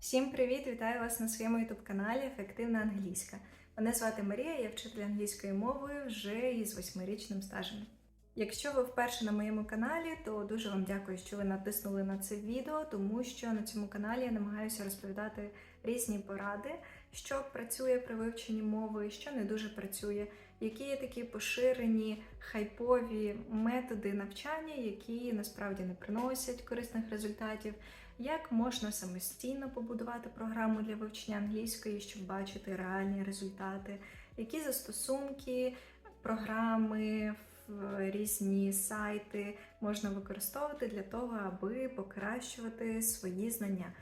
Всім привіт! Вітаю вас на своєму youtube каналі Ефективна англійська. Мене звати Марія, я вчитель англійської мови вже із восьмирічним стажем. Якщо ви вперше на моєму каналі, то дуже вам дякую, що ви натиснули на це відео, тому що на цьому каналі я намагаюся розповідати різні поради, що працює при вивченні мови, що не дуже працює, які є такі поширені хайпові методи навчання, які насправді не приносять корисних результатів. Як можна самостійно побудувати програму для вивчення англійської, щоб бачити реальні результати, які застосунки, програми, різні сайти можна використовувати для того, аби покращувати свої знання.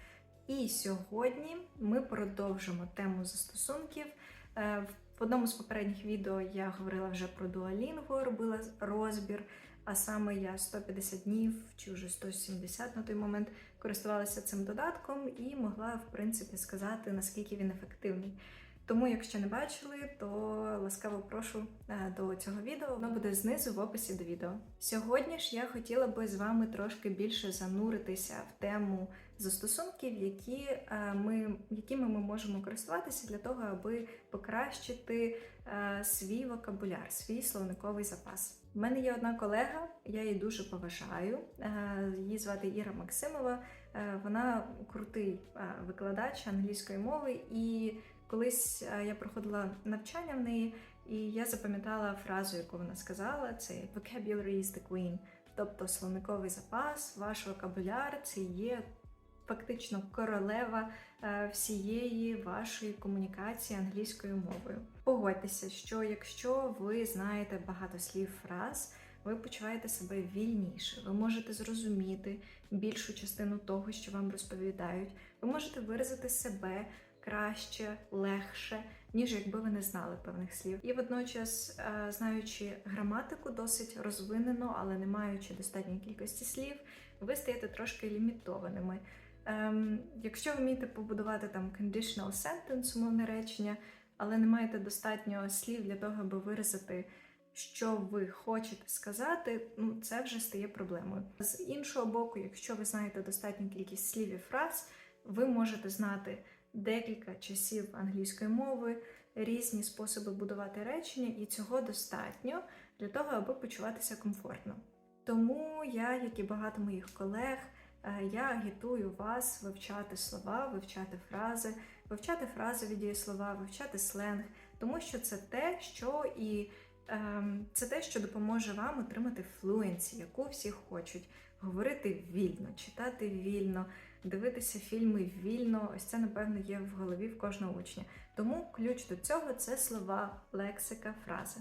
І сьогодні ми продовжимо тему застосунків. Е, В одному з попередніх відео я говорила вже про Duolingo, робила розбір, а саме я 150 днів чи вже 170 на той момент користувалася цим додатком і могла, в принципі, сказати, наскільки він ефективний. Тому, якщо не бачили, то ласкаво прошу е, до цього відео. Воно буде знизу в описі до відео. Сьогодні ж я хотіла би з вами трошки більше зануритися в тему застосунків, які е, ми, якими ми можемо користуватися для того, аби покращити свій вокабуляр, свій словниковий запас. У мене є одна колега, я її дуже поважаю. е, Її звати Іра Максимова. Е, Вона крутий е, викладач англійської мови, і колись е, я проходила навчання в неї, і я запам'ятала фразу, яку вона сказала: це vocabulary is the queen. Тобто словниковий запас, ваш вокабуляр це є фактично королева е, всієї вашої комунікації англійською мовою. Погодьтеся, що якщо ви знаєте багато слів фраз, ви почуваєте себе вільніше, ви можете зрозуміти більшу частину того, що вам розповідають. Ви можете виразити себе краще, легше, ніж якби ви не знали певних слів. І водночас, е, знаючи граматику досить розвинено, але не маючи достатньої кількості слів, ви стаєте трошки лімітованими. Ем, якщо ви вмієте побудувати там conditional sentence, умовне речення, але не маєте достатньо слів для того, аби виразити, що ви хочете сказати, ну це вже стає проблемою. З іншого боку, якщо ви знаєте достатню кількість слів і фраз, ви можете знати декілька часів англійської мови, різні способи будувати речення, і цього достатньо для того, аби почуватися комфортно. Тому я, як і багато моїх колег, я агітую вас вивчати слова, вивчати фрази, вивчати фразові дієслова, вивчати сленг, тому що це те, що і ем, це те, що допоможе вам отримати флуенсі, яку всі хочуть. Говорити вільно, читати вільно, дивитися фільми вільно. Ось це, напевно, є в голові в кожного учня. Тому ключ до цього це слова, лексика, фрази.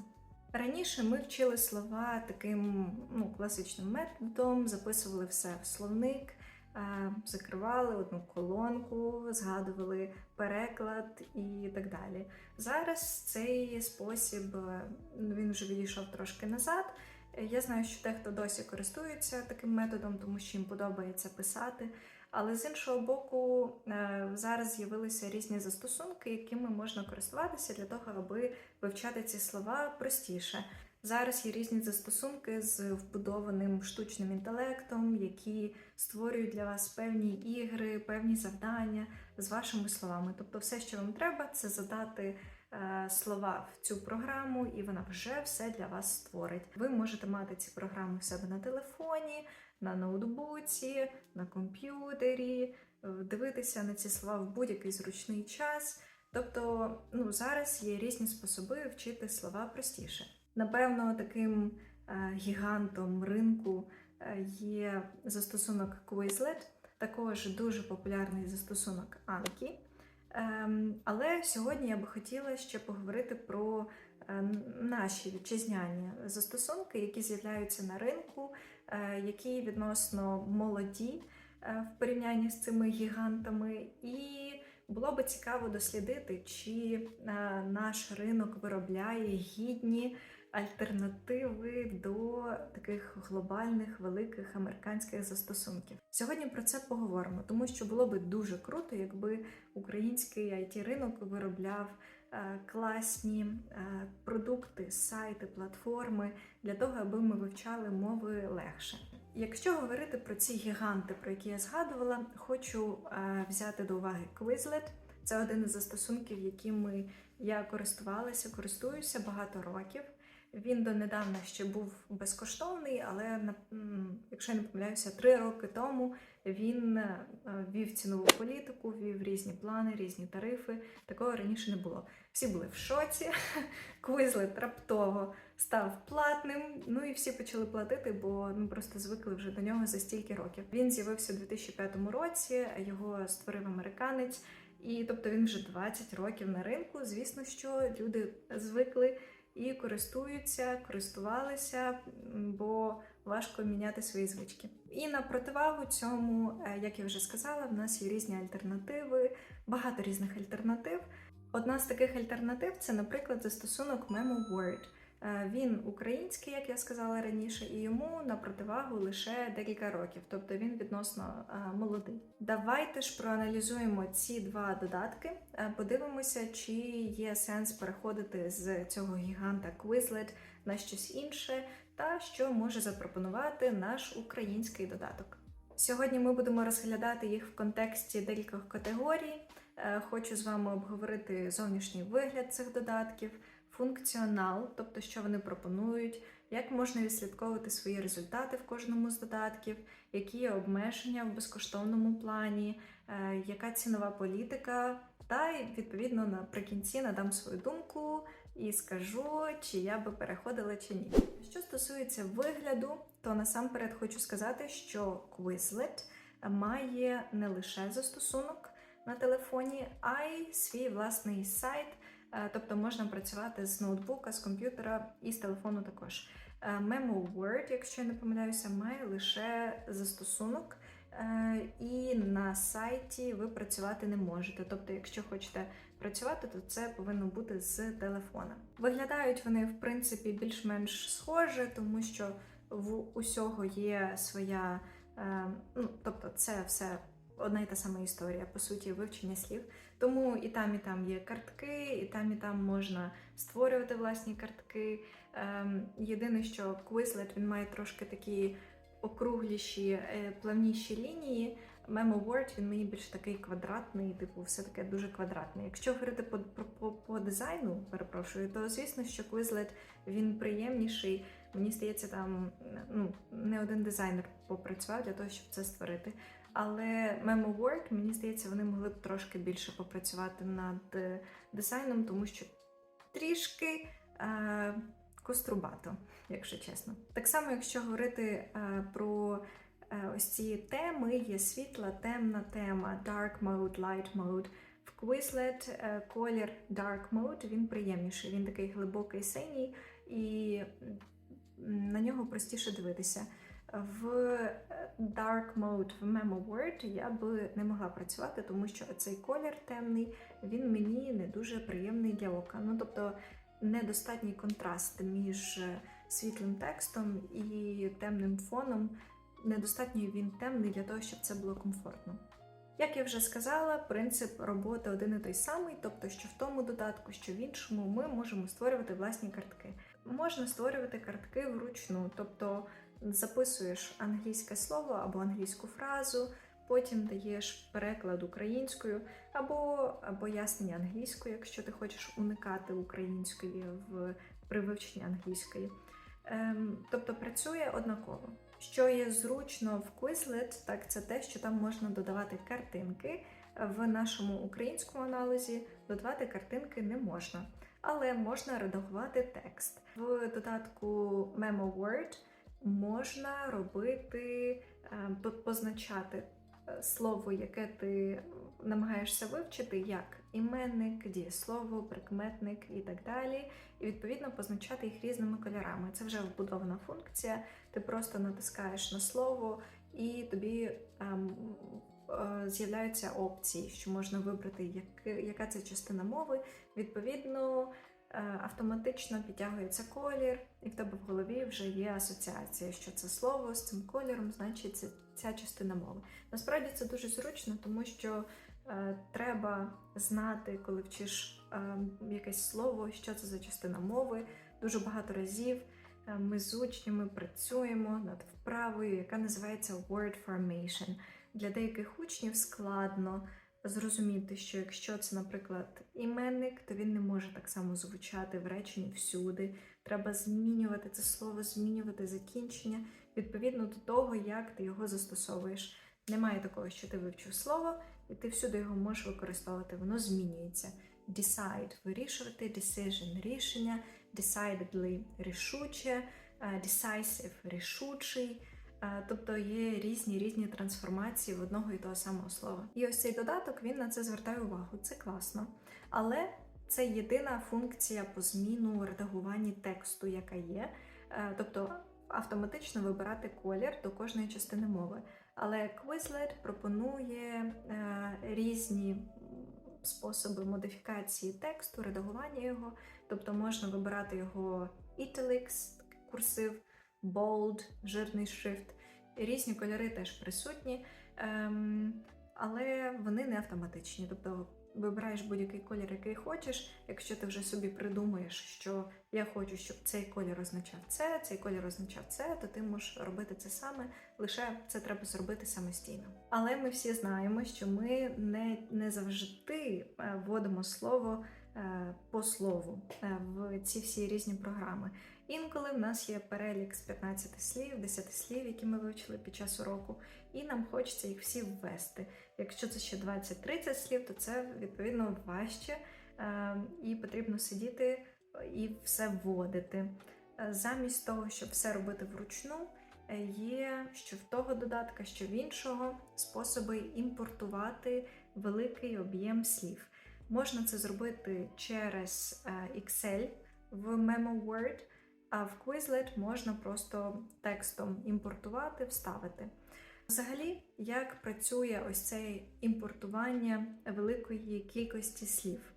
Раніше ми вчили слова таким ну, класичним методом, записували все в словник, е, закривали одну колонку, згадували переклад і так далі. Зараз цей спосіб е, він вже відійшов трошки назад. Е, Я знаю, що дехто досі користується таким методом, тому що їм подобається писати. Але з іншого боку, е, зараз з'явилися різні застосунки, якими можна користуватися для того, аби вивчати ці слова простіше. Зараз є різні застосунки з вбудованим штучним інтелектом, які створюють для вас певні ігри, певні завдання з вашими словами. Тобто, все, що вам треба, це задати е, слова в цю програму, і вона вже все для вас створить. Ви можете мати ці програми в себе на телефоні, на ноутбуці, на комп'ютері, е, дивитися на ці слова в будь-який зручний час. Тобто, ну зараз є різні способи вчити слова простіше. Напевно, таким е, гігантом ринку е, є застосунок Quizlet, також дуже популярний застосунок Anki. Ем, але сьогодні я би хотіла ще поговорити про наші вітчизняні застосунки, які з'являються на ринку, які відносно молоді е, в порівнянні з цими гігантами. І було би цікаво дослідити, чи е, наш ринок виробляє гідні альтернативи до таких глобальних великих американських застосунків. Сьогодні про це поговоримо, тому що було би дуже круто, якби український it ринок виробляв е, класні е, продукти, сайти, платформи для того, аби ми вивчали мови легше. Якщо говорити про ці гіганти, про які я згадувала, хочу е, взяти до уваги Quizlet. Це один із застосунків, якими я користувалася, користуюся багато років. Він донедавна ще був безкоштовний, але якщо я не помиляюся, три роки тому він е, ввів цінову політику, ввів різні плани, різні тарифи. Такого раніше не було. Всі були в шоці. Quizlet раптово став платним. Ну і всі почали платити, бо ну просто звикли вже до нього за стільки років. Він з'явився у 2005 році. Його створив американець. І тобто він вже 20 років на ринку. Звісно, що люди звикли і користуються, користувалися, бо важко міняти свої звички. І на противагу цьому, е, як я вже сказала, в нас є різні альтернативи, багато різних альтернатив. Одна з таких альтернатив це, наприклад, застосунок Memo Word. Е, Він український, як я сказала раніше, і йому на противагу лише декілька років, тобто він відносно е, молодий. Давайте ж проаналізуємо ці два додатки, подивимося, чи є сенс переходити з цього гіганта Quizlet на щось інше, та що може запропонувати наш український додаток. Сьогодні ми будемо розглядати їх в контексті декількох категорій. Е, Хочу з вами обговорити зовнішній вигляд цих додатків, функціонал, тобто що вони пропонують, як можна відслідковувати свої результати в кожному з додатків, які є обмеження в безкоштовному плані, е, яка цінова політика, та відповідно наприкінці надам свою думку і скажу, чи я би переходила чи ні. Що стосується вигляду, то насамперед хочу сказати, що Quizlet має не лише застосунок на телефоні, а й свій власний сайт. Е, Тобто можна працювати з ноутбука, з комп'ютера і з телефону також. Е, Memo Word, якщо я не помиляюся, має лише застосунок, е, і на сайті ви працювати не можете. Тобто, якщо хочете працювати, то це повинно бути з телефона. Виглядають вони, в принципі, більш-менш схоже, тому що в усього є своя, е, ну тобто, це все одна і та сама історія, по суті, вивчення слів. Тому і там, і там є картки, і там, і там можна створювати власні картки. Ем, єдине, що Quizlet він має трошки такі округліші, е, плавніші лінії. Memo Word він мені більш такий квадратний, типу, все таке дуже квадратне. Якщо говорити по, по, по, дизайну, перепрошую, то звісно, що Quizlet він приємніший. Мені здається, там ну, не один дизайнер попрацював для того, щоб це створити. Але Memo Work, мені здається, вони могли б трошки більше попрацювати над е, дизайном, тому що трішки е, кострубато, якщо чесно. Так само, якщо говорити е, про ось ці теми, є світла, темна тема, dark mode, light mode. В Quizlet е, колір Dark Mode він приємніший, він такий глибокий синій, і на нього простіше дивитися. В е, Dark Mode в Memo Word я би не могла працювати, тому що цей колір темний, він мені не дуже приємний для ока. Ну тобто недостатній контраст між е, світлим текстом і темним фоном. Недостатньо він темний для того, щоб це було комфортно. Як я вже сказала, принцип роботи один і той самий, тобто, що в тому додатку, що в іншому, ми можемо створювати власні картки. Можна створювати картки вручну, тобто записуєш англійське слово або англійську фразу, потім даєш переклад українською або пояснення англійською, якщо ти хочеш уникати української в при вивченні англійської. Ем, тобто працює однаково. Що є зручно в Quizlet, так це те, що там можна додавати картинки. В нашому українському аналізі додавати картинки не можна, але можна редагувати текст. В додатку Memo Word можна робити, е, позначати слово, яке ти намагаєшся вивчити, як іменник, дієслово, прикметник і так далі. І відповідно позначати їх різними кольорами. Це вже вбудована функція. Ти просто натискаєш на слово, і тобі ем, е, з'являються опції, що можна вибрати, як, яка це частина мови. Відповідно, е, автоматично підтягується колір, і в тебе в голові вже є асоціація, що це слово з цим кольором, значить ця частина мови. Насправді це дуже зручно, тому що Е, Треба знати, коли вчиш е, якесь слово, що це за частина мови. Дуже багато разів е, ми з учнями працюємо над вправою, яка називається word formation. Для деяких учнів складно зрозуміти, що якщо це, наприклад, іменник, то він не може так само звучати в реченні всюди. Треба змінювати це слово, змінювати закінчення відповідно до того, як ти його застосовуєш. Немає такого, що ти вивчив слово, і ти всюди його можеш використовувати. Воно змінюється. Decide – вирішувати, decision – рішення, decidedly – рішуче, е, decisive – рішучий. Е, Тобто є різні різні трансформації в одного і того самого слова. І ось цей додаток він на це звертає увагу. Це класно. Але це єдина функція по зміну редагуванні тексту, яка є. Е, Тобто автоматично вибирати колір до кожної частини мови. Але Quizlet пропонує е, різні способи модифікації тексту, редагування його. Тобто можна вибирати його italics, курсив, bold, жирний шрифт. Різні кольори теж присутні, ем, але вони не автоматичні. Тобто вибираєш будь-який колір, який хочеш. Якщо ти вже собі придумаєш, що я хочу, щоб цей колір означав це, цей колір означав це, то ти можеш робити це саме, лише це треба зробити самостійно. Але ми всі знаємо, що ми не, не завжди е, вводимо слово е, по слову е, в ці всі різні програми. Інколи в нас є перелік з 15 слів, 10 слів, які ми вивчили під час уроку, і нам хочеться їх всі ввести. Якщо це ще 20-30 слів, то це відповідно важче е, і потрібно сидіти і все вводити. Е, Замість того, щоб все робити вручну, е, є що в того додатка, що в іншого способи імпортувати великий об'єм слів. Можна це зробити через е, Excel в Memo а в Quizlet можна просто текстом імпортувати, вставити. Взагалі, як працює ось це імпортування великої кількості слів?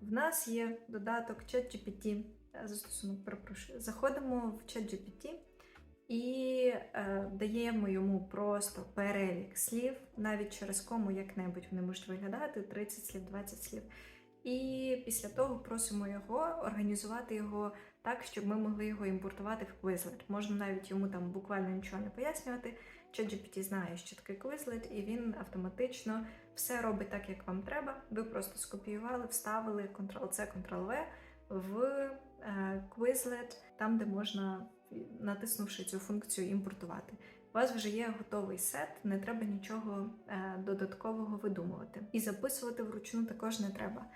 В нас є додаток ChatGPT, е, застосунок, перепрошую. Заходимо в ChatGPT і е, даємо йому просто перелік слів, навіть через кому як-небудь вони можуть виглядати 30 слів, 20 слів. І після того просимо його організувати його так, щоб ми могли його імпортувати в Quizlet. Можна навіть йому там буквально нічого не пояснювати. ChatGPT знає, що таке Quizlet, і він автоматично все робить так, як вам треба. Ви просто скопіювали, вставили Ctrl-C, Ctrl-V в е, Quizlet, там, де можна, натиснувши цю функцію, імпортувати. У вас вже є готовий сет, не треба нічого е, додаткового видумувати. І записувати вручну також не треба.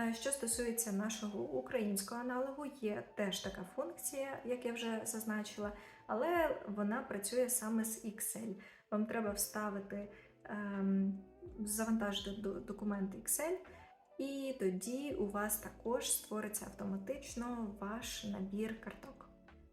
Е, Що стосується нашого українського аналогу, є теж така функція, як я вже зазначила, але вона працює саме з Excel. Вам треба вставити, ем, завантажити документ Excel, і тоді у вас також створиться автоматично ваш набір карток.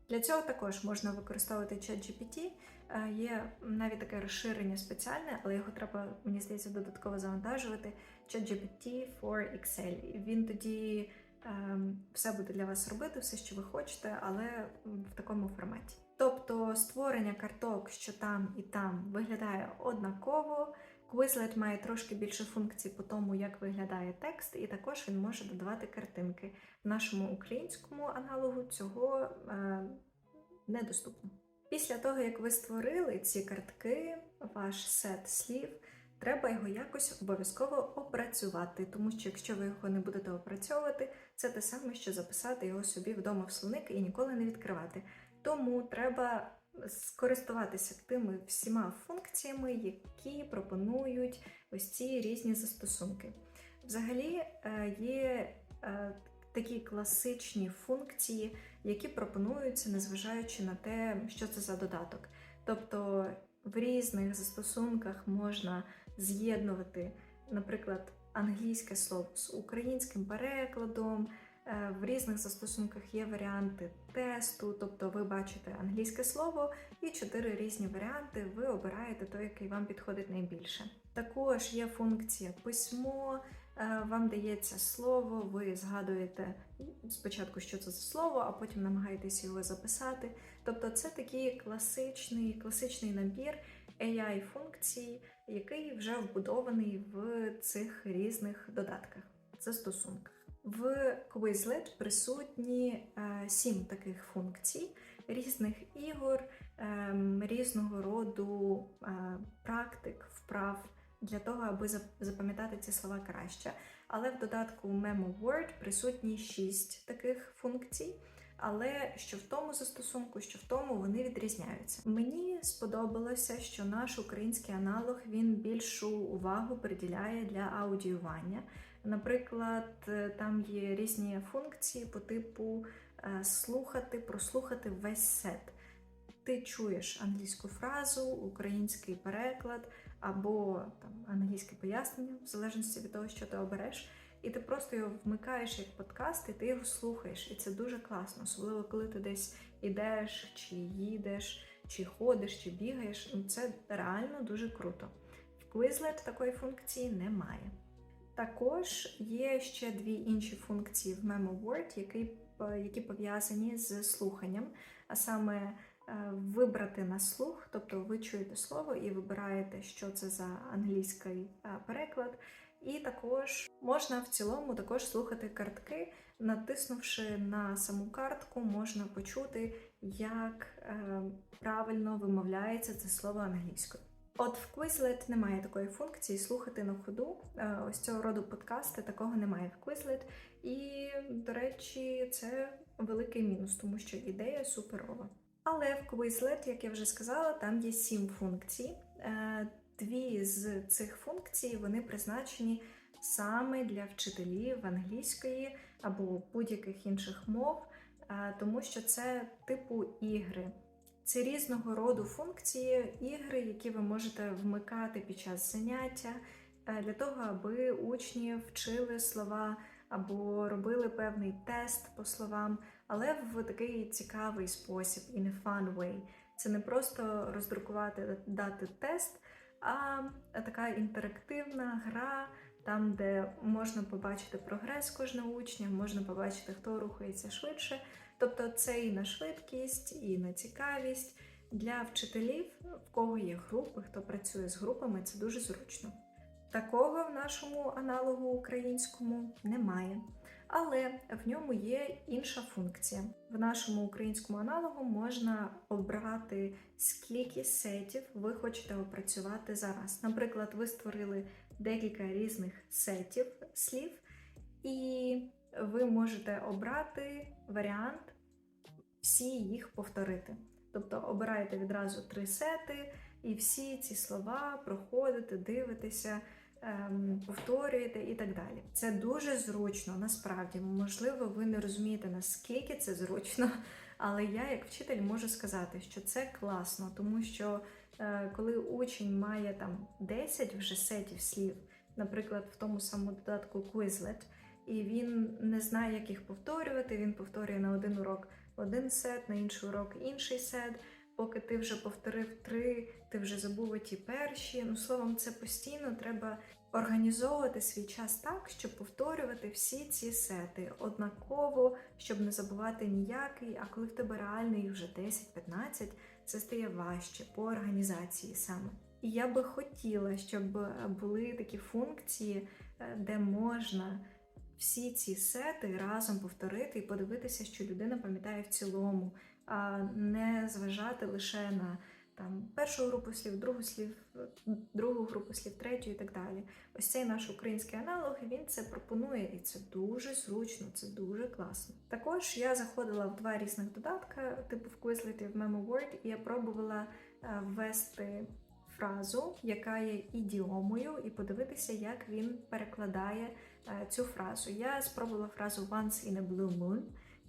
Для цього також можна використовувати ChatGPT. Е, Є навіть таке розширення спеціальне, але його треба, мені здається, додатково завантажувати. ChatGPT for Excel. І Він тоді ем, все буде для вас робити, все, що ви хочете, але в такому форматі. Тобто створення карток, що там і там, виглядає однаково. Quizlet має трошки більше функцій по тому, як виглядає текст, і також він може додавати картинки. В нашому українському аналогу цього е, недоступно. Після того, як ви створили ці картки, ваш сет слів, треба його якось обов'язково опрацювати, тому що якщо ви його не будете опрацьовувати, це те саме, що записати його собі вдома в словник і ніколи не відкривати. Тому треба скористуватися тими всіма функціями, які пропонують ось ці різні застосунки. Взагалі е, є е, такі класичні функції, які пропонуються, незважаючи на те, що це за додаток. Тобто в різних застосунках можна з'єднувати, наприклад, англійське слово з українським перекладом. Е, В різних застосунках є варіанти тесту, тобто ви бачите англійське слово і чотири різні варіанти. Ви обираєте той, який вам підходить найбільше. Також є функція письмо. Е, Вам дається слово, ви згадуєте спочатку, що це за слово, а потім намагаєтесь його записати. Тобто, це такий класичний, класичний набір AI-функцій, який вже вбудований в цих різних додатках, застосунках. В Quizlet присутні е, сім таких функцій, різних ігор, е, різного роду е, практик, вправ для того, аби запам'ятати ці слова краще. Але в додатку Memo Word присутні шість таких функцій. Але що в тому застосунку, що в тому вони відрізняються. Мені сподобалося, що наш український аналог він більшу увагу приділяє для аудіювання. Наприклад, е, там є різні функції по типу е, слухати, прослухати весь сет. Ти чуєш англійську фразу, український переклад або там англійське пояснення, в залежності від того, що ти обереш. І ти просто його вмикаєш як подкаст, і ти його слухаєш. І це дуже класно, особливо коли ти десь ідеш, чи їдеш, чи ходиш, чи бігаєш. Ну, це реально дуже круто. В Quizlet такої функції немає. Також є ще дві інші функції в MemoWord, які які пов'язані з слуханням, а саме е, вибрати на слух, тобто ви чуєте слово і вибираєте, що це за англійський е, переклад. І також можна в цілому також слухати картки, натиснувши на саму картку, можна почути, як е, правильно вимовляється це слово англійською. От в Quizlet немає такої функції слухати на ходу. Е, ось цього роду подкасти такого немає в Quizlet. І, до речі, це великий мінус, тому що ідея суперова. Але в Quizlet, як я вже сказала, там є сім функцій. Дві з цих функцій вони призначені саме для вчителів англійської або будь-яких інших мов, е, тому що це типу ігри. Це різного роду функції, ігри, які ви можете вмикати під час заняття, е, для того, аби учні вчили слова або робили певний тест по словам, але в такий цікавий спосіб, in a fun way. Це не просто роздрукувати, дати тест, а така інтерактивна гра, там, де можна побачити прогрес кожного учня, можна побачити, хто рухається швидше. Тобто це і на швидкість, і на цікавість. Для вчителів, в кого є групи, хто працює з групами, це дуже зручно. Такого в нашому аналогу українському немає. Але в ньому є інша функція. В нашому українському аналогу можна обрати, скільки сетів ви хочете опрацювати зараз. Наприклад, ви створили декілька різних сетів слів, і ви можете обрати варіант всі їх повторити. Тобто обираєте відразу три сети, і всі ці слова проходите, дивитеся. Ем, повторюєте і так далі. Це дуже зручно, насправді. Можливо, ви не розумієте, наскільки це зручно, але я, як вчитель, можу сказати, що це класно, тому що е, коли учень має там 10 вже сетів слів, наприклад, в тому самому додатку Quizlet, і він не знає, як їх повторювати, він повторює на один урок один сет, на інший урок інший сет поки ти вже повторив три, ти вже забув ті перші. Ну, словом, це постійно треба організовувати свій час так, щоб повторювати всі ці сети однаково, щоб не забувати ніякий. А коли в тебе реально їх вже 10-15, це стає важче по організації саме. І я би хотіла, щоб були такі функції, е, де можна всі ці сети разом повторити і подивитися, що людина пам'ятає в цілому не зважати лише на там першу групу слів, другу слів, другу групу слів, третю і так далі. Ось цей наш український аналог він це пропонує, і це дуже зручно, це дуже класно. Також я заходила в два різних додатка, типу в Quizlet і в MemoWord, і я пробувала е, ввести. Фразу, яка є ідіомою, і подивитися, як він перекладає е, цю фразу. Я спробувала фразу Once in a Blue Moon.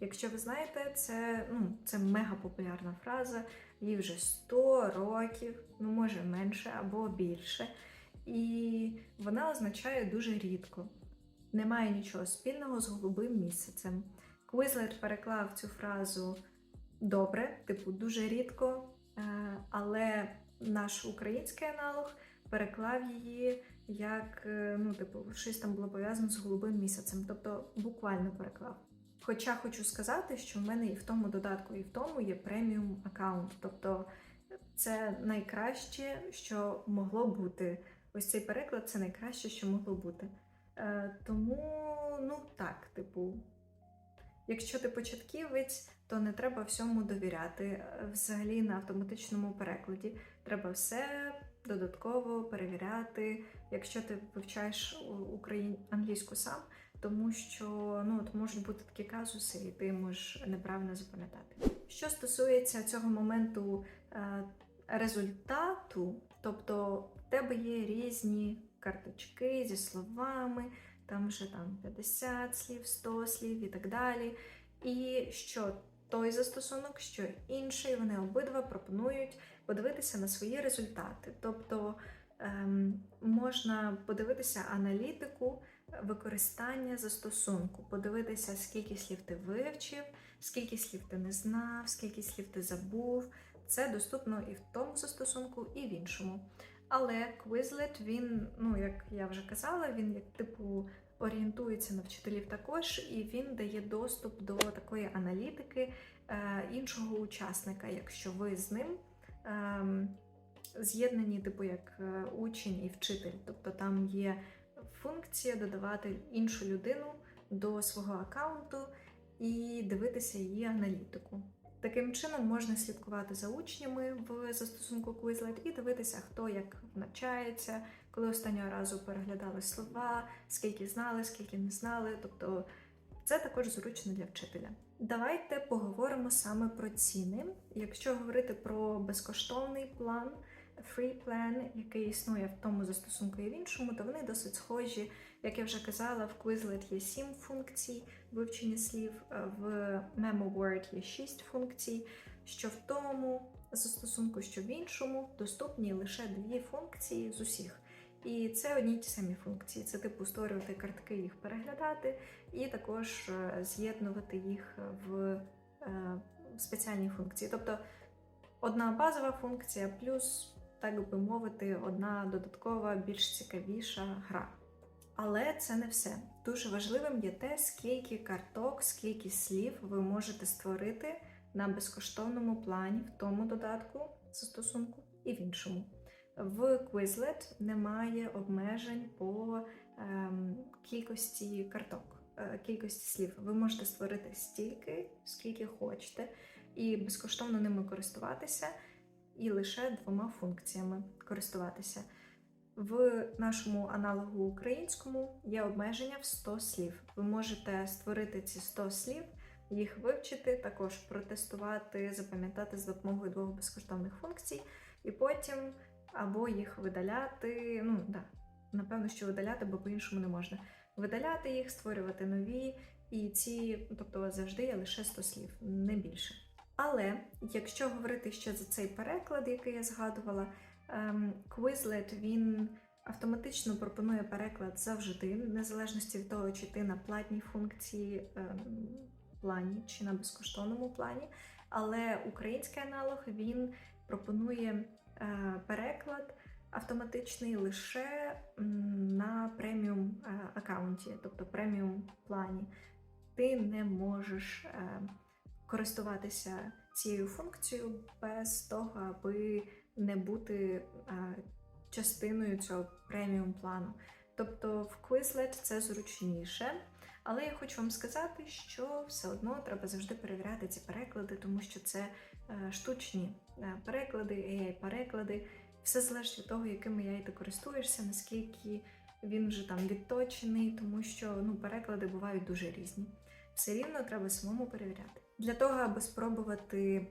Якщо ви знаєте, це ну, це мега популярна фраза, їй вже 100 років, ну може менше або більше. І вона означає дуже рідко. Немає нічого спільного з голубим місяцем. Квізлер переклав цю фразу добре, типу дуже рідко, е, але наш український аналог переклав її як е, ну, типу, щось там було пов'язане з голубим місяцем, тобто буквально переклав. Хоча хочу сказати, що в мене і в тому додатку, і в тому є преміум аккаунт. Тобто це найкраще, що могло бути. Ось цей переклад це найкраще, що могло бути. Е, тому, ну так, типу, якщо ти початківець, то не треба всьому довіряти. Е, Взагалі на автоматичному перекладі треба все додатково перевіряти, якщо ти вивчаєш україн... англійську сам, тому що ну, от можуть бути такі казуси, і ти можеш неправильно запам'ятати. Що стосується цього моменту е, результату, тобто в тебе є різні карточки зі словами, там вже там 50 слів, 100 слів і так далі. І що той застосунок, що інший, вони обидва пропонують подивитися на свої результати. Тобто ем, можна подивитися аналітику використання застосунку, подивитися, скільки слів ти вивчив, скільки слів ти не знав, скільки слів ти забув. Це доступно і в тому застосунку, і в іншому. Але Quizlet, він, ну як я вже казала, він як типу орієнтується на вчителів також, і він дає доступ до такої аналітики е, іншого учасника, якщо ви з ним е, з'єднані, типу як е, учень і вчитель. Тобто там є функція додавати іншу людину до свого аккаунту і дивитися її аналітику. Таким чином можна слідкувати за учнями в застосунку Quizlet і дивитися, хто як навчається, коли останнього разу переглядали слова, скільки знали, скільки не знали. Тобто це також зручно для вчителя. Давайте поговоримо саме про ціни. Якщо говорити про безкоштовний план, free plan, який існує в тому застосунку і в іншому, то вони досить схожі. Як я вже казала, в Quizlet є 7 функцій вивчення слів, в MemoWord є 6 функцій, що в тому застосунку, що в іншому, доступні лише дві функції з усіх. І це одні ті самі функції. Це типу створювати картки, їх переглядати, і також е, з'єднувати їх в е, спеціальні функції. Тобто одна базова функція, плюс, так би мовити, одна додаткова, більш цікавіша гра. Але це не все. Дуже важливим є те, скільки карток, скільки слів ви можете створити на безкоштовному плані в тому додатку застосунку і в іншому. В Quizlet немає обмежень по ем, кількості карток, е, кількості слів. Ви можете створити стільки, скільки хочете, і безкоштовно ними користуватися, і лише двома функціями користуватися. В нашому аналогу українському є обмеження в 100 слів. Ви можете створити ці 100 слів, їх вивчити, також протестувати, запам'ятати з допомогою двох безкоштовних функцій, і потім або їх видаляти. Ну да, напевно, що видаляти, бо по-іншому не можна. Видаляти їх, створювати нові, і ці, тобто завжди є лише 100 слів, не більше. Але якщо говорити ще за цей переклад, який я згадувала. Ем, Quizlet він автоматично пропонує переклад завжди, в незалежності від того, чи ти на платній функції ем, плані чи на безкоштовному плані. Але український аналог він пропонує е, переклад автоматичний лише на преміум е, аккаунті, тобто преміум плані. Ти не можеш е, користуватися цією функцією без того, аби не бути частиною цього преміум плану. Тобто в Quizlet це зручніше. Але я хочу вам сказати, що все одно треба завжди перевіряти ці переклади, тому що це е, штучні е, переклади, AI-переклади. Все залежить від того, якими AI ти користуєшся, наскільки він вже там відточений, тому що ну, переклади бувають дуже різні. Все рівно треба самому перевіряти. Для того, аби спробувати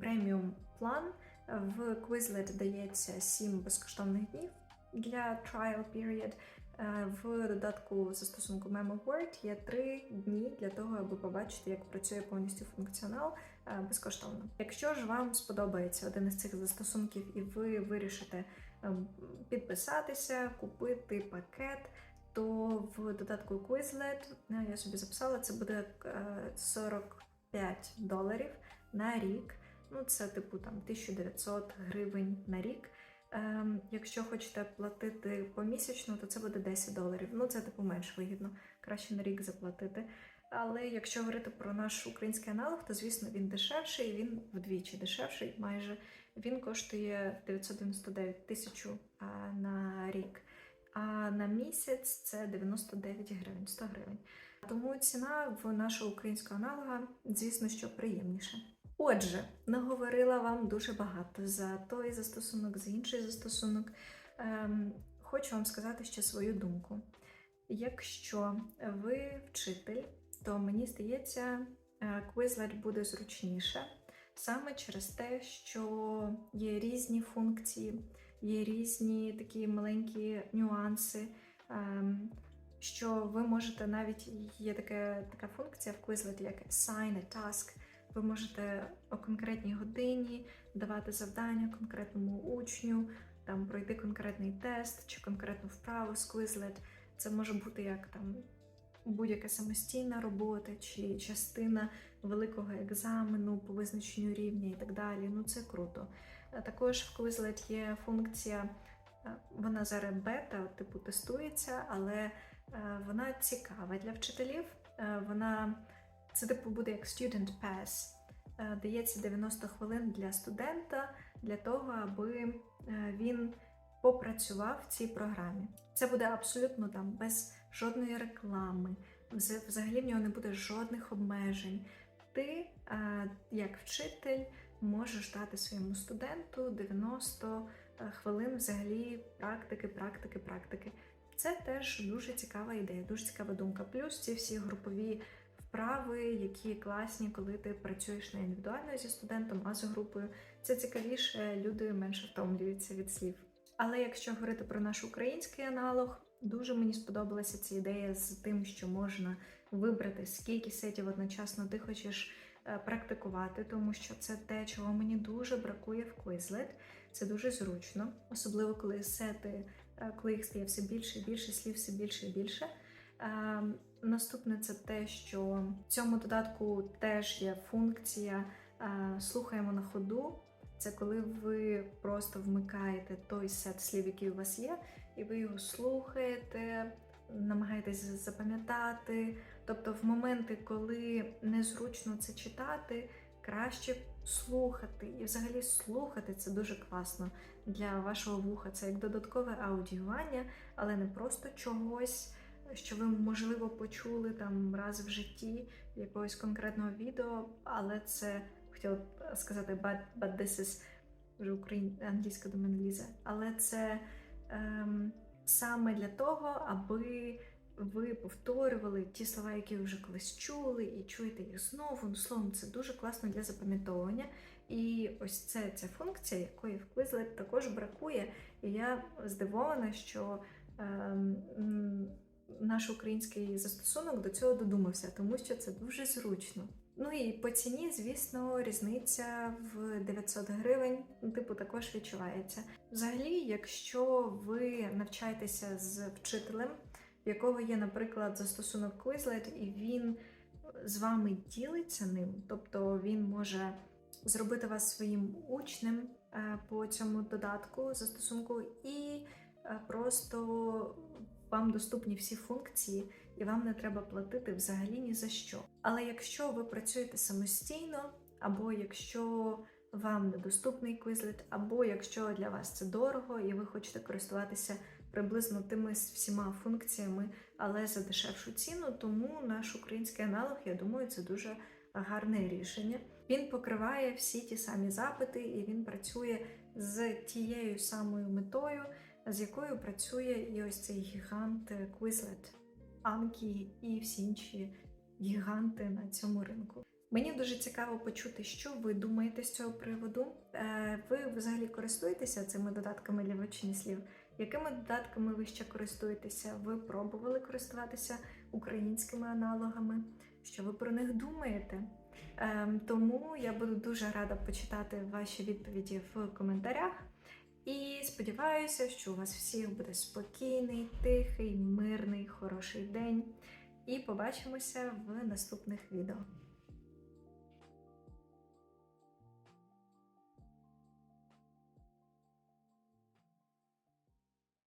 преміум план, в Quizlet дається 7 безкоштовних днів для trial period. Е, В додатку застосунку MemoWord є 3 дні для того, аби побачити, як працює повністю функціонал е, безкоштовно. Якщо ж вам сподобається один із цих застосунків, і ви вирішите е, підписатися, купити пакет, то в додатку Quizlet, я собі записала, це буде 45 доларів на рік. Ну, це типу там 1900 гривень на рік. Ем, Якщо хочете платити помісячно, то це буде 10 доларів. Ну, це типу менш вигідно, краще на рік заплатити. Але якщо говорити про наш український аналог, то звісно він дешевший, він вдвічі дешевший майже. він коштує 999 тисячу на рік. А на місяць це 99 гривень, 100 гривень. Тому ціна в нашого українського аналога, звісно, що приємніша. Отже, наговорила вам дуже багато за той застосунок, за інший застосунок. Ем, хочу вам сказати ще свою думку. Якщо ви вчитель, то мені здається, е, Quizlet буде зручніше саме через те, що є різні функції, є різні такі маленькі нюанси. ем, Що ви можете навіть є таке, така функція в Quizlet, як Assign a Task. Ви можете о конкретній годині давати завдання конкретному учню, там пройти конкретний тест чи конкретну вправу з Quizlet. Це може бути як там будь-яка самостійна робота чи частина великого екзамену по визначенню рівня і так далі. Ну це круто. Також в Quizlet є функція, е, вона зараз бета, типу тестується, але вона цікава для вчителів. Е, Вона це типу буде як Student Pass. Е, Дається 90 хвилин для студента для того, аби е, він попрацював в цій програмі. Це буде абсолютно там без жодної реклами. Взагалі в нього не буде жодних обмежень. Ти, е, як вчитель, можеш дати своєму студенту 90 хвилин взагалі практики, практики, практики. Це теж дуже цікава ідея, дуже цікава думка. Плюс ці всі групові вправи, які класні, коли ти працюєш не індивідуально зі студентом, а з групою. Це цікавіше, люди менше втомлюються від слів. Але якщо говорити про наш український аналог, дуже мені сподобалася ця ідея з тим, що можна вибрати, скільки сетів одночасно ти хочеш е, практикувати, тому що це те, чого мені дуже бракує в Quizlet. Це дуже зручно, особливо коли сети, коли їх стає все більше і більше, слів все більше і більше. Е, Наступне це те, що в цьому додатку теж є функція е, слухаємо на ходу. Це коли ви просто вмикаєте той сет слів, який у вас є, і ви його слухаєте, намагаєтесь запам'ятати. Тобто, в моменти, коли незручно це читати, краще слухати. І взагалі слухати це дуже класно для вашого вуха. Це як додаткове аудіювання, але не просто чогось. Що ви можливо почули там раз в житті якогось конкретного відео, але це хотіла б сказати but, but this is вже україн... англійська до мене лізе. Але це ем, саме для того, аби ви повторювали ті слова, які ви вже колись чули, і чуєте їх знову. Ну, словом, це дуже класно для запам'ятовування. І ось це ця функція, якої в Quizlet також бракує. І я здивована, що ем, наш український застосунок до цього додумався, тому що це дуже зручно. Ну і по ціні, звісно, різниця в 900 гривень, типу, також відчувається. Взагалі, якщо ви навчаєтеся з вчителем, в якого є, наприклад, застосунок Quizlet, і він з вами ділиться ним, тобто він може зробити вас своїм учнем е, по цьому додатку застосунку, і е, просто вам доступні всі функції, і вам не треба платити взагалі ні за що. Але якщо ви працюєте самостійно, або якщо вам недоступний Quizlet, або якщо для вас це дорого і ви хочете користуватися приблизно тими всіма функціями, але за дешевшу ціну, тому наш український аналог, я думаю, це дуже гарне рішення. Він покриває всі ті самі запити, і він працює з тією самою метою, з якою працює і ось цей гігант Quizlet, Anki і всі інші гіганти на цьому ринку. Мені дуже цікаво почути, що ви думаєте з цього приводу. Е, Ви взагалі користуєтеся цими додатками для вивчення слів? Якими додатками ви ще користуєтеся? Ви пробували користуватися українськими аналогами? Що ви про них думаєте? Ем, Тому я буду дуже рада почитати ваші відповіді в коментарях. І сподіваюся, що у вас всіх буде спокійний, тихий, мирний, хороший день. І побачимося в наступних відео.